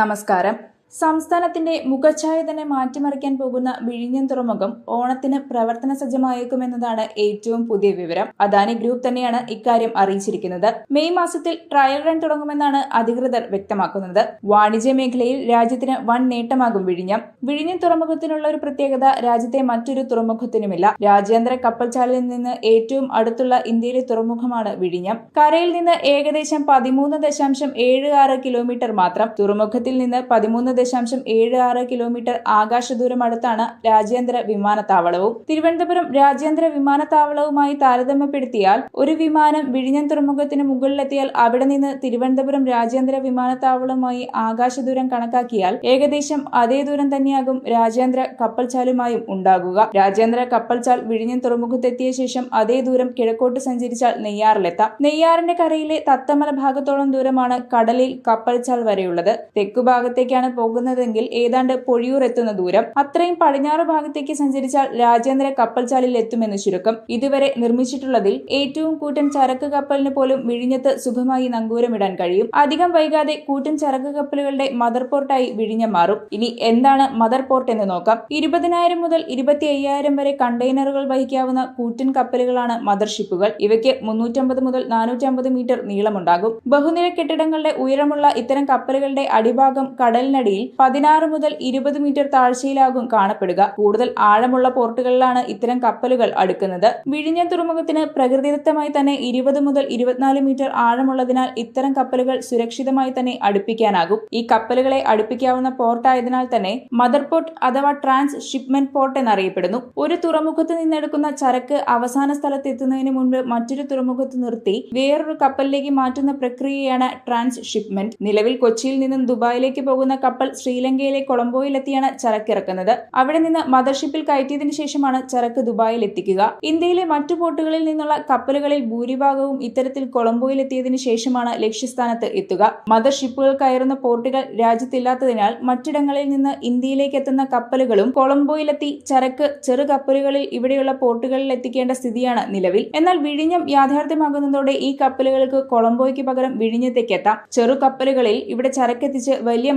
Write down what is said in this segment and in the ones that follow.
നമസ്കാരം. സംസ്ഥാനത്തിന്റെ മുഖഛായ തന്നെ മാറ്റിമറിക്കാൻ പോകുന്ന വിഴിഞ്ഞം തുറമുഖം ഓണത്തിന് പ്രവർത്തന സജ്ജമായേക്കുമെന്നതാണ് ഏറ്റവും പുതിയ വിവരം. അദാനി ഗ്രൂപ്പ് തന്നെയാണ് ഇക്കാര്യം അറിയിച്ചിരിക്കുന്നത്. മെയ് മാസത്തിൽ ട്രയൽ റൺ തുടങ്ങുമെന്നാണ് അധികൃതർ വ്യക്തമാക്കുന്നത്. വാണിജ്യ മേഖലയിൽ രാജ്യത്തിന് വൻ നേട്ടമാകും വിഴിഞ്ഞം. വിഴിഞ്ഞം തുറമുഖത്തിനുള്ള ഒരു പ്രത്യേകത രാജ്യത്തെ മറ്റൊരു തുറമുഖത്തിനുമില്ല. രാജ്യാന്തര കപ്പൽചാലിൽ നിന്ന് ഏറ്റവും അടുത്തുള്ള ഇന്ത്യയിലെ തുറമുഖമാണ് വിഴിഞ്ഞം. കരയിൽ നിന്ന് ഏകദേശം പതിമൂന്ന് ദശാംശം ഏഴ് ആറ് കിലോമീറ്റർ മാത്രം. തുറമുഖത്തിൽ നിന്ന് പതിമൂന്ന് ദശാംശം ഏഴ് ആറ് കിലോമീറ്റർ ആകാശദൂരം അടുത്താണ് രാജ്യാന്തര വിമാനത്താവളവും. തിരുവനന്തപുരം രാജ്യാന്തര വിമാനത്താവളവുമായി താരതമ്യപ്പെടുത്തിയാൽ ഒരു വിമാനം വിഴിഞ്ഞം തുറമുഖത്തിന് മുകളിലെത്തിയാൽ അവിടെ നിന്ന് തിരുവനന്തപുരം രാജ്യാന്തര വിമാനത്താവളവുമായി ആകാശദൂരം കണക്കാക്കിയാൽ ഏകദേശം അതേ ദൂരം തന്നെയാകും രാജ്യാന്തര കപ്പൽചാലുമായും ഉണ്ടാകുക. രാജ്യാന്തര കപ്പൽചാൽ വിഴിഞ്ഞം തുറമുഖത്തെത്തിയ ശേഷം അതേ ദൂരം കിഴക്കോട്ട് സഞ്ചരിച്ചാൽ നെയ്യാറിലെത്താം. നെയ്യാറിന്റെ കരയിലെ തത്തമല ഭാഗത്തോളം ദൂരമാണ് കടലിൽ കപ്പൽചാൽ വരെയുള്ളത്. തെക്കു ഭാഗത്തേക്കാണ് പോകുന്നതെങ്കിൽ ഏതാണ്ട് പൊഴിയൂർ എത്തുന്ന ദൂരം. അത്രയും പടിഞ്ഞാറ് ഭാഗത്തേക്ക് സഞ്ചരിച്ചാൽ രാജ്യാന്തര കപ്പൽചാലിൽ എത്തുമെന്ന് ചുരുക്കം. ഇതുവരെ നിർമ്മിച്ചിട്ടുള്ളതിൽ ഏറ്റവും കൂറ്റൻ ചരക്ക് കപ്പലിന് പോലും വിഴിഞ്ഞത്ത് സുഖമായി നങ്കൂരമിടാൻ കഴിയും. അധികം വൈകാതെ കൂറ്റൻ ചരക്ക് കപ്പലുകളുടെ മദർ പോർട്ടായി വിഴിഞ്ഞ മാറും. ഇനി എന്താണ് മദർ പോർട്ട് എന്ന് നോക്കാം. ഇരുപതിനായിരം മുതൽ ഇരുപത്തി അയ്യായിരം വരെ കണ്ടെയ്നറുകൾ വഹിക്കാവുന്ന കൂറ്റൻ കപ്പലുകളാണ് മദർ ഷിപ്പുകൾ. ഇവയ്ക്ക് മുന്നൂറ്റമ്പത് മുതൽ നാനൂറ്റമ്പത് മീറ്റർ നീളമുണ്ടാകും. ബഹുനില കെട്ടിടങ്ങളുടെ ഉയരമുള്ള ഇത്തരം കപ്പലുകളുടെ അടിഭാഗം കടലിനടിയിൽ പതിനാറ് മുതൽ ഇരുപത് മീറ്റർ താഴ്ചയിലാകും കാണപ്പെടുക. കൂടുതൽ ആഴമുള്ള പോർട്ടുകളിലാണ് ഇത്തരം കപ്പലുകൾ അടുക്കുന്നത്. വിഴിഞ്ഞ തുറമുഖത്തിന് പ്രകൃതിദത്തമായി തന്നെ ഇരുപത് മുതൽ ഇരുപത്തിനാല് മീറ്റർ ആഴമുള്ളതിനാൽ ഇത്തരം കപ്പലുകൾ സുരക്ഷിതമായി തന്നെ അടുപ്പിക്കാനാകും. ഈ കപ്പലുകളെ അടുപ്പിക്കാവുന്ന പോർട്ടായതിനാൽ തന്നെ മദർ പോർട്ട് അഥവാ ട്രാൻസ് ഷിപ്മെന്റ് പോർട്ട് എന്നറിയപ്പെടുന്നു. ഒരു തുറമുഖത്ത് നിന്നെടുക്കുന്ന ചരക്ക് അവസാന സ്ഥലത്ത് എത്തുന്നതിന് മുൻപ് മറ്റൊരു തുറമുഖത്ത് നിർത്തി വേറൊരു കപ്പലിലേക്ക് മാറ്റുന്ന പ്രക്രിയയാണ് ട്രാൻസ് ഷിപ്മെന്റ് നിലവിൽ കൊച്ചിയിൽ നിന്നും ദുബായിലേക്ക് പോകുന്ന കപ്പൽ ശ്രീലങ്കയിലെ കൊളംബോയിലെത്തിയാണ് ചരക്ക് ഇറക്കുന്നത്. അവിടെ നിന്ന് മദർഷിപ്പിൽ കയറ്റിയതിനു ശേഷമാണ് ചരക്ക് ദുബായിൽ എത്തിക്കുക ഇന്ത്യയിലെ മറ്റു പോർട്ടുകളിൽ നിന്നുള്ള കപ്പലുകളിൽ ഭൂരിഭാഗവും ഇത്തരത്തിൽ കൊളംബോയിലെത്തിയതിനു ശേഷമാണ് ലക്ഷ്യസ്ഥാനത്ത് എത്തുക. മദർഷിപ്പുകൾ കയറുന്ന പോർട്ടുകൾ രാജ്യത്തില്ലാത്തതിനാൽ മറ്റിടങ്ങളിൽ നിന്ന് ഇന്ത്യയിലേക്ക് എത്തുന്ന കപ്പലുകളും കൊളംബോയിലെത്തി ചരക്ക് ചെറു കപ്പലുകളിൽ ഇവിടെയുള്ള പോർട്ടുകളിൽ എത്തിക്കേണ്ട സ്ഥിതിയാണ് നിലവിൽ. എന്നാൽ വിഴിഞ്ഞം യാഥാർത്ഥ്യമാകുന്നതോടെ ഈ കപ്പലുകൾക്ക് കൊളംബോയ്ക്ക് പകരം വിഴിഞ്ഞത്തേക്ക് എത്താം. ചെറു കപ്പലുകളിൽ ഇവിടെ ചരക്കെത്തിച്ച് വലിയ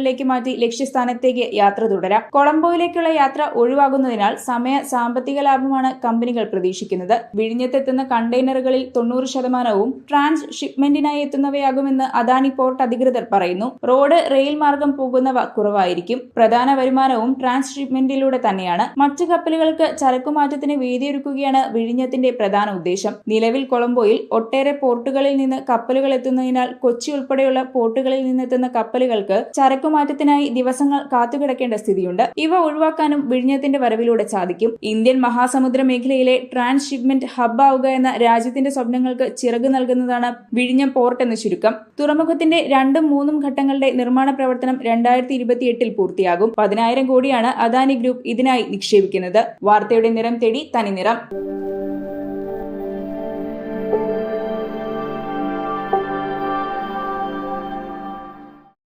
മദർഷിപ്പുകളിലേക്ക് മാറ്റി ലക്ഷ്യസ്ഥാനത്തേക്ക് യാത്ര തുടരാം. കൊളംബോയിലേക്കുള്ള യാത്ര ഒഴിവാകുന്നതിനാൽ സമയ സാമ്പത്തിക ലാഭമാണ് കമ്പനികൾ പ്രതീക്ഷിക്കുന്നത്. വിഴിഞ്ഞത്തെത്തുന്ന കണ്ടെയ്നറുകളിൽ തൊണ്ണൂറ് ശതമാനവും ട്രാൻസ് ഷിപ്മെന്റിനായി എത്തുന്നവയാകുമെന്ന് അദാനി പോർട്ട് അധികൃതർ പറയുന്നു. റോഡ് റെയിൽ മാർഗം പോകുന്നവ കുറവായിരിക്കും. പ്രധാന വരുമാനവും ട്രാൻസ് ഷിപ്മെന്റിലൂടെ തന്നെയാണ്. മറ്റു കപ്പലുകൾക്ക് ചരക്കുമാറ്റത്തിന് വേദിയൊരുക്കുകയാണ് വിഴിഞ്ഞത്തിന്റെ പ്രധാന ഉദ്ദേശം. നിലവിൽ കൊളംബോയിൽ ഒട്ടേറെ പോർട്ടുകളിൽ നിന്ന് കപ്പലുകൾ എത്തുന്നതിനാൽ കൊച്ചി ഉൾപ്പെടെയുള്ള പോർട്ടുകളിൽ നിന്നെത്തുന്ന കപ്പലുകൾക്ക് ചരക്കുമാറ്റത്തിനായി ദിവസങ്ങൾ കാത്തുകിടക്കേണ്ട സ്ഥിതിയുണ്ട്. ഇവ ഒഴിവാക്കാനും വിഴിഞ്ഞത്തിന്റെ വരവിലൂടെ സാധിക്കും. ഇന്ത്യൻ മഹാസമുദ്ര മേഖലയിലെ ട്രാൻസ് ഷിപ്മെന്റ് ഹബ്ബാവുക എന്ന രാജ്യത്തിന്റെ സ്വപ്നങ്ങൾക്ക് ചിറക് നൽകുന്നതാണ് വിഴിഞ്ഞം പോർട്ട് എന്ന ചുരുക്കം. തുറമുഖത്തിന്റെ രണ്ടും മൂന്നും ഘട്ടങ്ങളുടെ നിർമ്മാണ പ്രവർത്തനം രണ്ടായിരത്തി ഇരുപത്തിയെട്ടിൽ പൂർത്തിയാകും. പതിനായിരം കോടിയാണ് അദാനി ഗ്രൂപ്പ് ഇതിനായി നിക്ഷേപിക്കുന്നത്. വാർത്തയുടെ നിറം തേടി തനിനിറം.